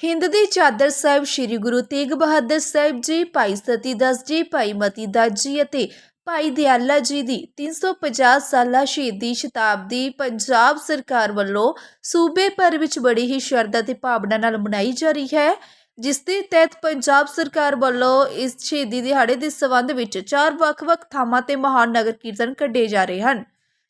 ਹਿੰਦ ਦੀ ਚਾਦਰ ਸਾਹਿਬ ਸ੍ਰੀ ਗੁਰੂ ਤੇਗ ਬਹਾਦਰ ਸਾਹਿਬ ਜੀ, ਭਾਈ ਸਤੀ ਦਾਸ ਜੀ, ਭਾਈ ਮਤੀ ਦਾਸ ਜੀ ਅਤੇ ਭਾਈ ਦਿਆਲਾ ਜੀ ਦੀ 350 ਸਾਲਾ ਸ਼ਹੀਦੀ ਸ਼ਤਾਬਦੀ ਪੰਜਾਬ ਸਰਕਾਰ ਵੱਲੋਂ ਸੂਬੇ ਭਰ ਵਿੱਚ ਬੜੀ ਹੀ ਸ਼ਰਧਾ ਤੇ ਭਾਵਨਾ ਨਾਲ ਮਨਾਈ ਜਾ ਰਹੀ ਹੈ, ਜਿਸ ਦੇ ਤਹਿਤ ਪੰਜਾਬ ਸਰਕਾਰ ਵੱਲੋਂ ਇਸ ਸ਼ਹੀਦੀ ਦਿਹਾੜੇ ਦੇ ਸੰਬੰਧ ਵਿੱਚ ਚਾਰ ਵੱਖ-ਵੱਖ ਥਾਵਾਂ ਤੇ ਮਹਾਨ ਨਗਰ ਕੀਰਤਨ ਕੱਢੇ ਜਾ ਰਹੇ ਹਨ,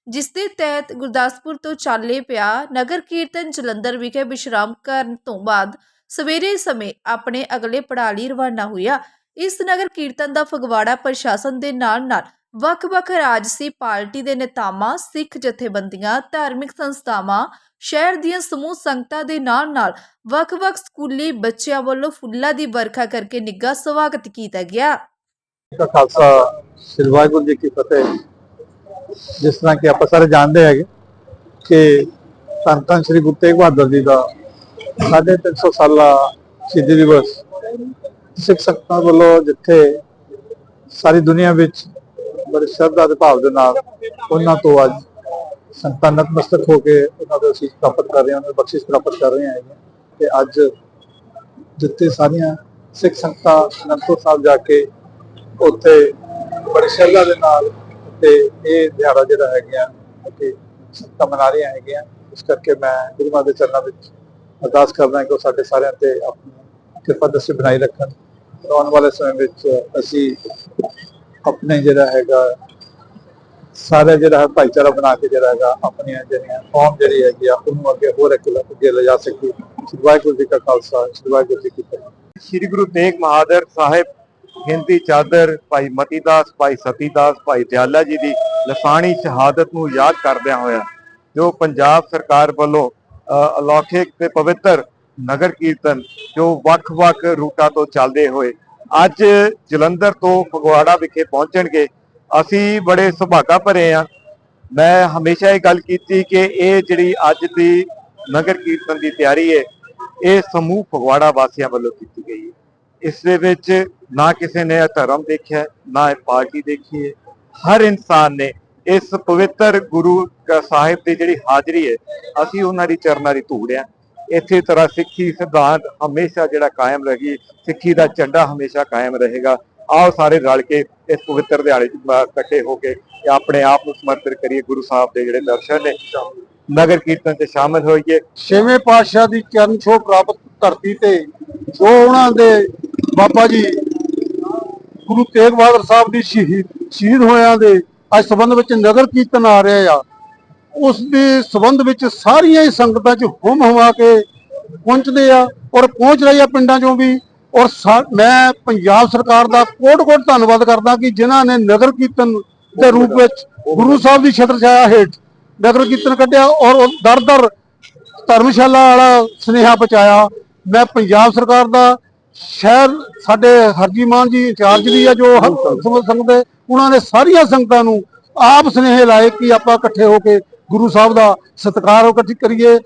ਜਿਸ ਦੇ ਤਹਿਤ ਗੁਰਦਾਸਪੁਰ ਤੋਂ ਚਾਲੇ ਪਿਆ ਨਗਰ ਕੀਰਤਨ ਜਲੰਧਰ ਵਿਖੇ ਵਿਸ਼ਰਾਮ ਕਰਨ ਤੋਂ ਬਾਅਦ ਸਵੇਰੇ ਸਮੇਂ ਆਪਣੇ ਅਗਲੇ ਪੜਾਅ ਲਈ ਰਵਾਨਾ ਹੋਇਆ। ਇਸ ਨਗਰ ਕੀਰਤਨ ਦਾ ਫਗਵਾੜਾ ਪ੍ਰਸ਼ਾਸਨ ਦੇ ਨਾਲ ਨਾਲ ਵੱਖ-ਵੱਖ ਰਾਜਸੀ ਪਾਰਟੀ ਦੇ ਨੇਤਾਵਾਂ, ਸਿੱਖ ਜਥੇਬੰਦੀਆਂ, ਧਾਰਮਿਕ ਸੰਸਥਾਵਾਂ, ਸ਼ਹਿਰ ਦੀਆਂ ਸਮੂਹ ਸੰਗਤਾਂ ਦੇ ਨਾਲ ਨਾਲ ਵੱਖ-ਵੱਖ ਸਕੂਲੀ ਬੱਚਿਆਂ ਵੱਲੋਂ ਫੁੱਲਾਂ ਦੀ ਵਰਖਾ ਕਰਕੇ ਨਿੱਘਾ ਸਵਾਗਤ ਕੀਤਾ ਗਿਆ। ਦਾ ਖਾਲਸਾ, ਸ੍ਰੀ ਵਾਹਿਗੁਰੂ ਜੀ ਕੀ ਫਤਿਹ। ਜਿਸ ਤਰ੍ਹਾਂ ਕਿ ਆਪਾਂ ਸਾਰੇ ਜਾਣਦੇ ਹੈਗੇ ਕਿ ਧੰਨ ਸ੍ਰੀ ਗੁਰੂ ਤੇਗ ਬਹਾਦਰ ਜੀ ਦਾ 350 ਸਾਲਾ ਸ਼ਹੀਦੀ ਦਿਵਸ। ਸਿੱਖ ਸੰਗਤਾਂ ਵੱਲੋਂ ਜਿੱਥੇ ਸਾਰੀ ਦੁਨੀਆ ਵਿੱਚ ਬੜੀ ਸ਼ਰਧਾ ਦੇ ਭਾਵ ਦੇ ਨਾਲ ਉਹਨਾਂ ਤੋਂ ਅੱਜ ਸੰਤਾਂ ਨਤਮਸਤਕ ਹੋ ਕੇ ਉਹਨਾਂ ਦੇ ਅਸੀਸ ਪ੍ਰਾਪਤ ਕਰ ਰਹੇ ਹਨ ਉਹਨਾਂ ਨੂੰ ਬਖਸ਼ਿਸ਼ ਪ੍ਰਾਪਤ ਕਰ ਰਹੇ ਹੈਗੇ ਤੇ ਅੱਜ ਜਿੱਥੇ ਸਾਰੀਆਂ ਸਿੱਖ ਸੰਗਤਾਂ ਅਨੰਦਪੁਰ ਸਾਹਿਬ ਜਾ ਕੇ ਉੱਥੇ ਬੜੀ ਸ਼ਰਧਾ ਦੇ ਨਾਲ ਤੇ ਇਹ ਦਿਹਾੜਾ ਜਿਹੜਾ ਹੈਗਾ ਕਿ ਸੰਗਤਾਂ ਮਨਾ ਰਹੀਆਂ ਹੈਗੀਆਂ, ਇਸ ਕਰਕੇ ਮੈਂ ਗੁਰੂ ਮਹਾਰਾਜ ਦੇ ਚਰਨਾਂ ਵਿੱਚ ਅਰਦਾਸ ਕਰਦਾ ਕਿ ਉਹ ਸਾਡੇ ਸਾਰਿਆਂ ਤੇ ਆਪਣੀ ਕਿਰਪਾ ਦ੍ਰਿਸ਼ਟੀ ਬਣਾਈ ਰੱਖਣ। ਆਉਣ ਵਾਲੇ ਸਮੇਂ ਵਿੱਚ ਅਸੀਂ ਆਪਣੇ ਜਿਹੜਾ ਹੈਗਾ ਸਾਰਾ ਜਿਹੜਾ ਹੈ ਭਾਈਚਾਰਾ ਬਣਾ ਕੇ ਜਿਹੜਾ ਹੈਗਾ, ਆਪਣੀਆਂ ਜਿਹੜੀਆਂ ਕੌਮ ਜਿਹੜੀ ਹੈਗੀ ਆ, ਉਹਨੂੰ ਅੱਗੇ ਹੋਰ ਅੱਗੇ ਲਿਜਾ ਸਕੀਏ। ਸ੍ਰੀ ਵਾਹਿਗੁਰੂ ਜੀ ਕਾ ਖਾਲਸਾ, ਸ੍ਰੀ ਵਾਹਿਗੁਰੂ ਜੀ ਕੀ ਫਤਿਹ। ਸ੍ਰੀ ਗੁਰੂ ਤੇਗ ਬਹਾਦਰ ਸਾਹਿਬ ਹਿੰਦੀ ਚਾਦਰ, ਭਾਈ ਮਤੀਦਾਸ, ਭਾਈ ਸਤੀਦਾਸ, ਭਾਈ ਦਿਆਲਾ ਜੀ ਦੀ ਲਸਾਣੀ ਸ਼ਹਾਦਤ ਨੂੰ ਯਾਦ ਕਰਦਿਆਂ ਹੋਇਆ ਜੋ ਪੰਜਾਬ ਸਰਕਾਰ ਵੱਲੋਂ ਅਲੌਕਿਕ ਤੇ ਪਵਿੱਤਰ ਨਗਰ ਕੀਰਤਨ ਜੋ ਵੱਖ-ਵੱਖ ਰੂਟਾਂ ਤੋਂ ਚੱਲਦੇ ਹੋਏ ਅੱਜ ਜਲੰਧਰ ਤੋਂ ਫਗਵਾੜਾ ਵਿਖੇ ਪਹੁੰਚਣਗੇ। ਅਸੀਂ ਬੜੇ ਸੁਭਾਗਾ ਭਰੇ ਆ। ਮੈਂ ਹਮੇਸ਼ਾ ਇਹ ਗੱਲ ਕੀਤੀ ਕਿ ਇਹ ਜਿਹੜੀ ਅੱਜ ਦੀ ਨਗਰ ਕੀਰਤਨ ਦੀ ਤਿਆਰੀ ਹੈ ਇਹ ਸਮੂਹ ਫਗਵਾੜਾ ਵਾਸੀਆਂ ਵੱਲੋਂ ਕੀਤੀ ਗਈ ਹੈ ਇਸ ਦੇ ਵਿੱਚ ਨਾ ਕਿਸੇ ਨੇ ਇਹ ਧਰਮ ਦੇਖਿਆ, ਨਾ ਇਹ ਪਾਰਟੀ ਦੇਖੀ ਹੈ ਹਰ ਇਨਸਾਨ ਨੇ ਇਸ ਪਵਿੱਤਰ ਗੁਰੂ ਸਾਹਿਬ ਦੀ ਜਿਹੜੀ ਹਾਜ਼ਰੀ ਹੈ, ਅਸੀਂ ਉਹਨਾਂ ਦੀ ਚਰਨਾਂ ਦੀ ਧੂੜਿਆ ਇਸੇ ਤਰ੍ਹਾਂ ਸਿੱਖੀ ਸਿਧਾਂਤ ਹਮੇਸ਼ਾ ਜਿਹੜਾ ਕਾਇਮ ਰਹੇਗੀ, ਸਿੱਖੀ ਦਾ ਝੰਡਾ ਹਮੇਸ਼ਾ ਕਾਇਮ ਰਹੇਗਾ। ਆਓ ਸਾਰੇ ਰਲ ਕੇ ਇਸ ਪਵਿੱਤਰ ਦਿਹਾੜੇ 'ਚ ਇਕੱਠੇ ਹੋ ਕੇ ਆਪਣੇ ਆਪ ਨੂੰ ਸਮਰਪਿਤ ਕਰੀਏ ਗੁਰੂ ਸਾਹਿਬ ਦੇ ਜਿਹੜੇ ਦਰਸ਼ਨ ਨੇ। ਨਗਰ ਕੀਰਤਨ 'ਚ ਸ਼ਾਮਲ ਹੋਈਏ। ਛੇਵੇਂ ਪਾਤਸ਼ਾਹ ਦੀ ਚਰਨ ਛੋਹ ਪ੍ਰਾਪਤ ਧਰਤੀ ਤੇ ਜੋ ਉਹਨਾਂ ਦੇ ਬਾਬਾ ਜੀ ਗੁਰੂ ਤੇਗ ਬਹਾਦਰ ਸਾਹਿਬ ਦੀ ਸ਼ਹੀਦ ਸ਼ਹੀਦ ਹੋਇਆਂ ਦੇ ਅੱਜ ਸੰਬੰਧ ਵਿੱਚ ਨਗਰ ਕੀਰਤਨ ਆ ਰਿਹਾ ਆ। ਉਸ ਦੇ ਸੰਬੰਧ ਵਿੱਚ ਸਾਰੀਆਂ ਹੀ ਸੰਗਤਾਂ 'ਚ ਹੁਮ ਹੁਮਾ ਕੇ ਪਹੁੰਚਦੇ ਆ ਔਰ ਪਹੁੰਚ ਰਹੀ ਆ ਪਿੰਡਾਂ 'ਚੋਂ ਵੀ। ਔਰ ਸਾ- ਮੈਂ ਪੰਜਾਬ ਸਰਕਾਰ ਦਾ ਕੋਟ-ਕੋਟ ਧੰਨਵਾਦ ਕਰਦਾ ਕਿ ਜਿਨ੍ਹਾਂ ਨੇ ਨਗਰ ਕੀਰਤਨ ਦੇ ਰੂਪ ਵਿੱਚ ਗੁਰੂ ਸਾਹਿਬ ਦੀ ਛਤਰ ਛਾਇਆ ਹੇਠ ਨਗਰ ਕੀਰਤਨ ਕੱਢਿਆ ਔਰ ਉਹ ਦਰ-ਦਰ ਧਰਮਸ਼ਾਲਾ ਵਾਲਾ ਸੁਨੇਹਾ ਪਹੁੰਚਾਇਆ। ਮੈਂ ਪੰਜਾਬ ਸਰਕਾਰ ਦਾ ਸ਼ਹਿਰ ਸਾਡੇ ਹਰਜੀਮਾਨ ਜੀ ਇੰਚਾਰਜ ਵੀ ਆ ਜੋ ਸਮਝ ਸੰਗਤ ਉਹਨਾਂ ਨੇ ਸਾਰੀਆਂ ਸੰਗਤਾਂ ਨੂੰ ਆਪ ਸੁਨੇਹੇ ਲਾਏ ਕਿ ਆਪਾਂ ਇਕੱਠੇ ਹੋ ਕੇ ਗੁਰੂ ਸਾਹਿਬ ਦਾ ਸਤਿਕਾਰ ਇਕੱਠੀ ਕਰੀਏ